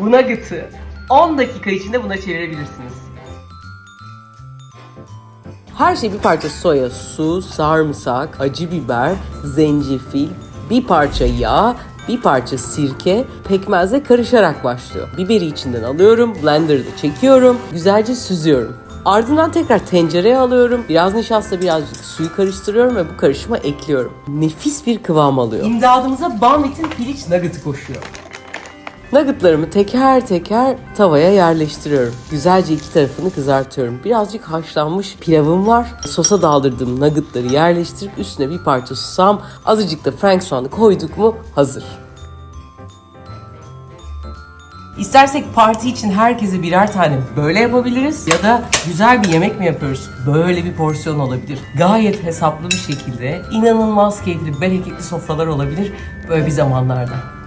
Bu nugget'ı 10 dakika içinde buna çevirebilirsiniz. Her şey bir parça soya, su, sarımsak, acı biber, zencefil, bir parça yağ, bir parça sirke, pekmezle karışarak başlıyor. Biberi içinden alıyorum, blenderda çekiyorum, güzelce süzüyorum. Ardından tekrar tencereye alıyorum. Biraz nişasta, birazcık suyu karıştırıyorum ve bu karışıma ekliyorum. Nefis bir kıvam alıyor. İmdadımıza Banvit'in piliç nugget'ı koşuyor. Nuggetlarımı teker teker tavaya yerleştiriyorum. Güzelce iki tarafını kızartıyorum. Birazcık haşlanmış pilavım var. Sosa daldırdığım nuggetları yerleştirip üstüne bir parça susam, azıcık da frank soğanı koyduk mu hazır. İstersek parti için herkese birer tane böyle yapabiliriz ya da güzel bir yemek mi yapıyoruz? Böyle bir porsiyon olabilir. Gayet hesaplı bir şekilde inanılmaz keyifli, bereketli sofralar olabilir böyle bir zamanlarda.